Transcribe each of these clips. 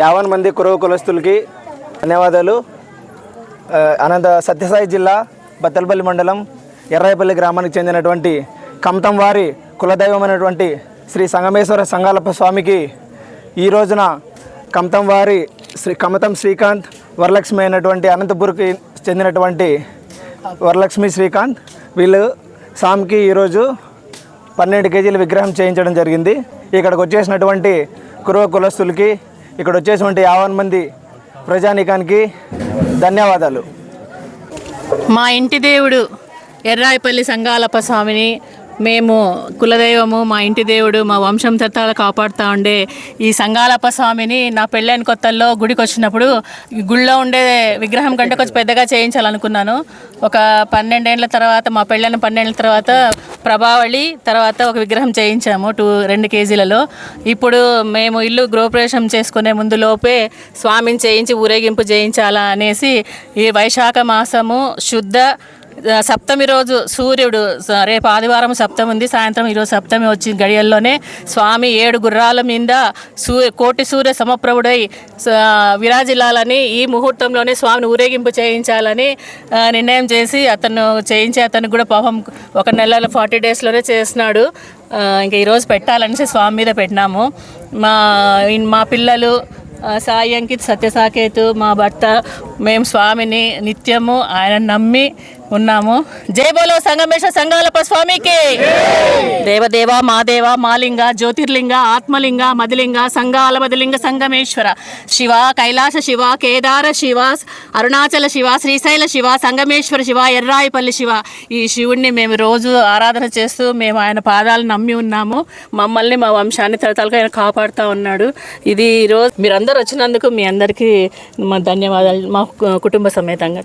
యావన్ మంది కురవ కులస్తులకి ధన్యవాదాలు. అనంత సత్యసాయి జిల్లా బత్తలపల్లి మండలం ఎర్రాయపల్లి గ్రామానికి చెందినటువంటి కమతం వారి కులదైవమైనటువంటి శ్రీ సంగమేశ్వర సంగాలప్ప స్వామికి ఈ రోజున కమతం వారి శ్రీ కమతం శ్రీకాంత్ వరలక్ష్మి అయినటువంటి అనంతపూర్కి చెందినటువంటి వరలక్ష్మి శ్రీకాంత్ వీళ్ళు స్వామికి ఈరోజు పన్నెండు కేజీల విగ్రహం చేయించడం జరిగింది. ఇక్కడికి వచ్చేసినటువంటి కురువ కులస్తులకి ఇక్కడ వచ్చేసినటువంటి యావన్ మంది ప్రజానీకానికి ధన్యవాదాలు. మా ఇంటి దేవుడు ఎర్రాయిపల్లి సంగాలప్ప స్వామిని మేము కులదైవము మా ఇంటి దేవుడు మా వంశం తత్వాలు కాపాడుతూ ఉండే ఈ సంగాలప్ప స్వామిని నా పెళ్ళైన కొత్తల్లో గుడికి వచ్చినప్పుడు గుళ్ళో ఉండే విగ్రహం కంటే కొంచెం పెద్దగా చేయించాలనుకున్నాను. ఒక పన్నెండేళ్ళ తర్వాత మా పెళ్ళైన పన్నెండేళ్ళ తర్వాత ప్రభావళి తర్వాత ఒక విగ్రహం చేయించాము టూ రెండు కేజీలలో. ఇప్పుడు మేము ఇల్లు గృహప్రవేశం చేసుకునే ముందు లోపే స్వామిని చేయించి ఊరేగింపు చేయించాలా అనేసి ఈ వైశాఖ మాసము శుద్ధ సప్తమి రోజు సూర్యుడు స- రేపు ఆదివారం సప్తమి ఉంది సాయంత్రం ఈరోజు సప్తమి వచ్చి గడియల్లోనే స్వామి ఏడు గుర్రాల మీద సూ కోటి సూర్య సమప్రభుడై విరాజిల్లాలని ఈ ముహూర్తంలోనే స్వామిని ఊరేగింపు చేయించాలని నిర్ణయం చేసి అతను చేయించి అతనికి కూడా పాపం ఒక నెల ఫార్టీ డేస్లోనే చేస్తున్నాడు ఇంకా ఈరోజు పెట్టాలనేసి స్వామి మీద పెట్టినాము. మా మా పిల్లలు సాయి అంకిత్ సత్యసాకేతు మా భర్త మేము స్వామిని నిత్యము ఆయన నమ్మి ఉన్నాము. జై బోలో సంగమేశ్వర సంగాలప స్వామికి. దేవదేవ మాదేవ మాలింగ జ్యోతిర్లింగ ఆత్మలింగ మదిలింగ సంగాల మదిలింగ సంగమేశ్వర శివ కైలాస శివ కేదార శివ అరుణాచల శివ శ్రీశైల శివ సంగమేశ్వర శివ ఎర్రాయిపల్లి శివ. ఈ శివుణ్ణి మేము రోజు ఆరాధన చేస్తూ మేము ఆయన పాదాలు నమ్మి ఉన్నాము. మమ్మల్ని మా వంశాన్ని తరతరాలుగా ఆయన కాపాడుతూ ఉన్నాడు. ఇది ఈరోజు మీరందరూ వచ్చినందుకు మీ అందరికీ మా ధన్యవాదాలు. మా కుటుంబ సమేతంగా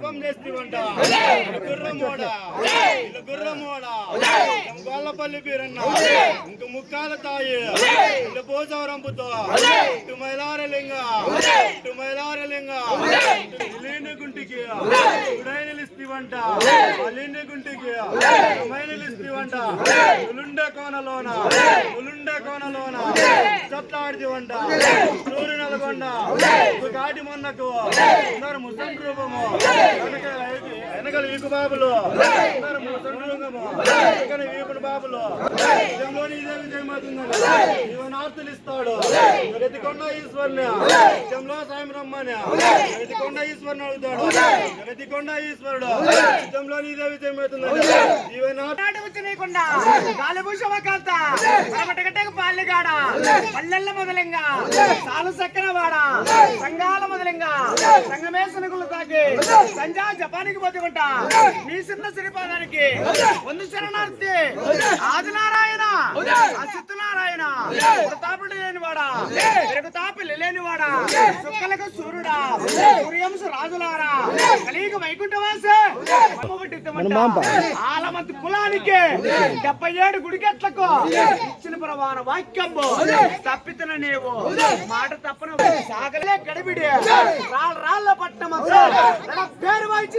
జపం చేస్తేవంట గుర్రమోడ. ఇలా పీరన్న ఇంక ముక్కాల తాయి. ఇలా పోచవరంపుతో. ఇటు మైలారలింగ. ఇటు మైలారలింగ. ఇల్లీని గుంటికి. ఉడై ఇస్తివంట అల్లీని గుంటికి. ఉమై ఇస్తివంట ఉలుండ కోనలోన. ఉలుండ కోనలోన. చెట్లాడితివంట సూర్యు నల్గొండ కాటి మొన్నకు. ఉన్నారు ముసలి రూపము వెనక వెనకల ఈకు బాబులు. ఉన్నారు ముసలి రూపము వెనకల ఈపుడు బాబులు. నిజంలోని ఇదే విజయమవుతుందని ఇవన్న ఆర్తులు ఇస్తాడు. జగతికొండ ఈశ్వరుని. నిజంలో సాయం రమ్మని. జగతికొండ ఈశ్వరుని అడుగుతాడు. జగతికొండ ఈశ్వరుడు. నిజంలోని ఇదే విజయమవుతుందని ఇవన్న నీకుండా. గాలిభూషమ కాంత పరమటగట్టకు పాలిగాడ. పల్లెల్ల మొదలంగా. సాలు సక్కన వాడ. సంఘాల మొదలంగా. సంగమేశ్వర గుళ్ళు తాకి. సంజా జపానికి బతుకుంటా నీ చిన్న శ్రీపాదానికి వందు శరణార్థి ఆదినారాయణ అసిత్తునారాయణ ప్రతాపుడు లేనివాడా పెరుగుతాపి లేనివాడా సుక్కలకు సూర్యుడా సూర్యంశ రాజులారా కలిగి వైకుంఠవాస. ఆలమంతి కులానికి డెబ్బై ఏడు గుడికెట్లకు ఇచ్చిన ప్రమాణ వాక్యంబు. తప్పితన నీవు. మాట తప్పను సాగలే గడిబిడి. రాళ్ళ రాళ్ళ పట్నం పేరు వాయించి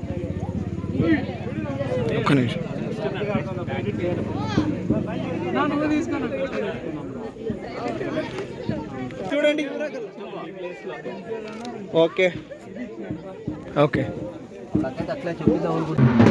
ఒక్క నిమిషం. చూడండి. ఓకే. ఓకే. ఏయ్!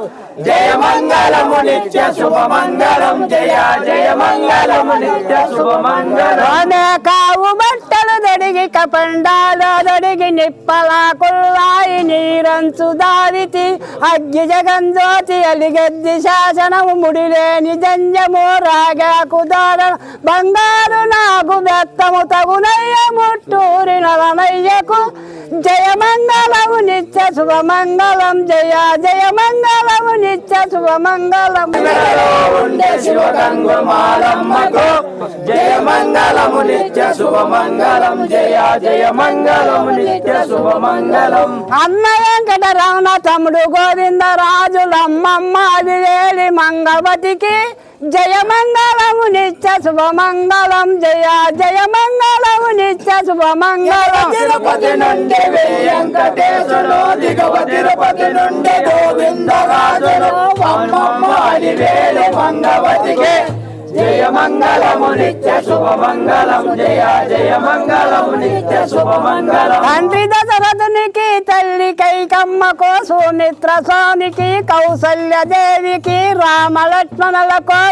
నలనయ్యకు జయ మంగళము నిత్య శుభమంగళం జయ జయ మంగళము నిత్య శుభమంగళం కావు బట్టలు దొడిగి కపండాలు దొడిగి నిప్పల కుల్లాయి నీరంచు దారితి. అగ్గి జగంజ్యోతి అలిగద్ది శాసనము ముడిలేని జంజము రాగాకు దార బంగారు నాకు బెత్తము తగునయ్య ముట్టూరి నలనయ్యకు జయ మంగళము నిత్య శుభమంగళం జయ జయ మంగళము నిత్య శుభమంగళం ఉండే శివగంగు మాలమ్మకు మంగళము నిత్య శుభమంగళం జయ జయ మంగళము నిత్య శుభమంగళం అన్న వెంకటరమణ తమ్ముడు గోవింద రాజులమ్మమ్మ అది వేలి మంగవతికి జయ మంగళము నిత్య శుభమంగళం జయ జయ మంగళము నిత్య శుభమంగళం తిరుపతి నుండి వెంకటేశుడు దిగువ తిరుపతి నుండి అమ్మమ్మ అది వేలు మంగవతికి జయ మంగళము నిత్య శుభమంగళం జయ జయ మంగళము నిత్య శుభమంగళం తండ్రి దశరథునికి తల్లి కైకమ్మ సుమిత్ర స్వామికి కౌసల్య దేవికి రామ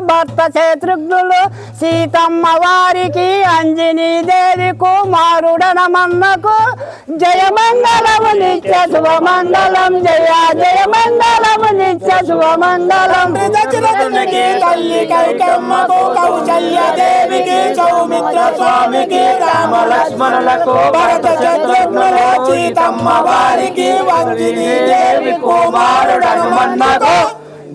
భర్త శత్రుఘ్నులు సీతమ్మ వారికి అంజనీ దేవి కుమారుడనమన్నకు జయ మంగళము నిత్య శుభమంగళం జయ జయ మంగళము నిత్య శుభమంగళం. దశరథునికి తల్లి కైకమ్మకు కౌశల్య దేవికి స్వామికి రామ లక్ష్మణులకు భరత శత్రుఘ్నుల సీతమ్మ వారికి వందిని దేవి కుమారుడను మన్నకు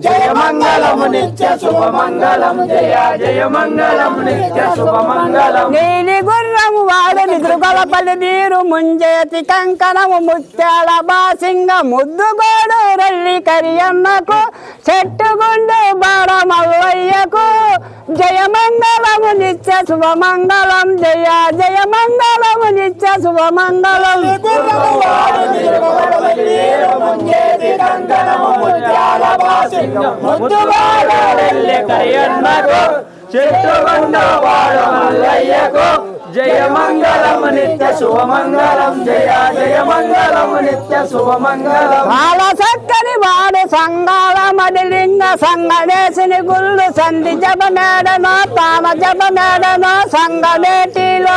జయ మంగళము నిత్య శుభమంగళం జయ జయ మంగళం నిత్య శుభమంగళం నీలి గుర్రము వాడని దృగలపల్లి నీరు ముంజేతి కంకణము ముత్యాల బాసింగ ముద్దుగోడు రల్లి కరియన్నకు చెట్టుగుండు బారమల్లయ్యకు జయ మంగళము నిత్య శుభమంగళం. కాంతి కంకణము ముత్యాల జయ కయ్యన్నకు మంగళము వాడ మల్లయ్యకు జయ మంగళం నిత్య శుభమంగళం జయ జయ మంగళం నిత్య శుభమంగళం. బాల చక్కని వాడు సంగాల మడిలింగ సంగడేసిని గుళ్ళు సంధి జప మేడను తామ జప మేడను సంగడేటిలో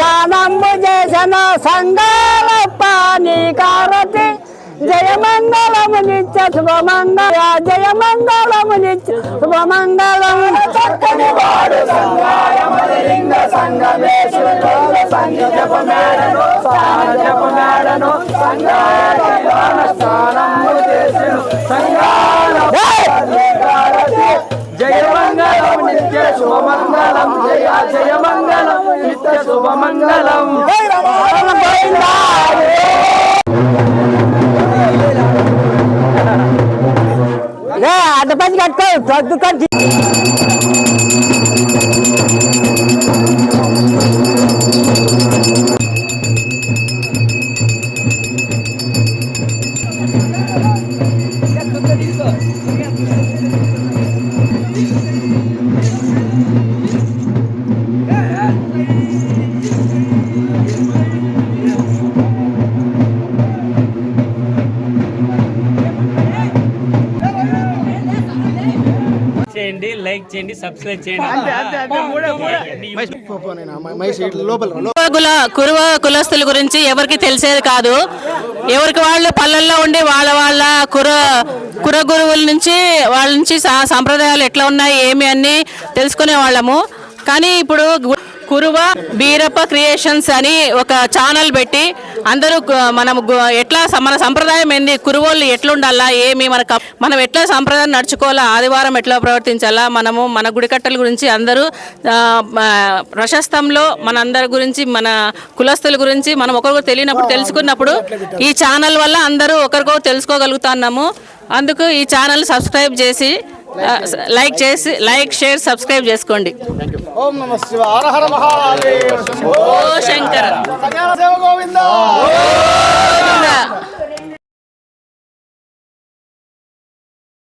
తానంబు చేసిన సంగాల మంగళము నిత్య శుభమంగళ. జయ మంగళము నిత్య శుభమంగళం చక్కని వాడు సంగమేశ్వరుడు సంగ జప మేడను స్థాన జప మేడను సంగాయన స్థానము చేసెను. సంగాల పాదకారతి. జయ మంగళం నిత్య శుభమంగళం జయ జయ మంగళం నిత్య శుభమంగళం. દુકાન లైక్ చేయండి సబ్స్క్రైబ్ చేయండి. కురువ కులస్తుల గురించి ఎవరికి తెలిసేది కాదు. ఎవరికి వాళ్ళు పల్లెల్లో ఉండి వాళ్ళ వాళ్ళ కుర కుర గురువుల నుంచి వాళ్ళ నుంచి సాంప్రదాయాలు ఎట్లా ఉన్నాయి ఏమి అన్ని తెలుసుకునే వాళ్ళము. కానీ ఇప్పుడు గు- కురువ బీరప్ప క్రియేషన్స్ అని ఒక ఛానల్ పెట్టి అందరూ మనం ఎట్లా మన సంప్రదాయం ఏంది? కురువోళ్ళు ఎట్లుండాలా? ఏమి మన మనం ఎట్లా సంప్రదాయం నడుచుకోవాలా? ఆదివారం ఎట్లా ప్రవర్తించాలా? మనము మన గుడికట్టల గురించి అందరూ ప్రశస్తంలో మన అందరి గురించి మన కులస్తుల గురించి మనం ఒకరికొకరు తెలియనప్పుడు తెలుసుకున్నప్పుడు ఈ ఛానల్ వల్ల అందరూ ఒకరికొకరు తెలుసుకోగలుగుతున్నాము. అందుకు ఈ ఛానల్ సబ్స్క్రైబ్ చేసి లైక్ చేసి లైక్ షేర్ సబ్స్క్రైబ్ చేసుకోండి. ఓం నమ శివ హర మహాదేవ శంకర గోవిందా.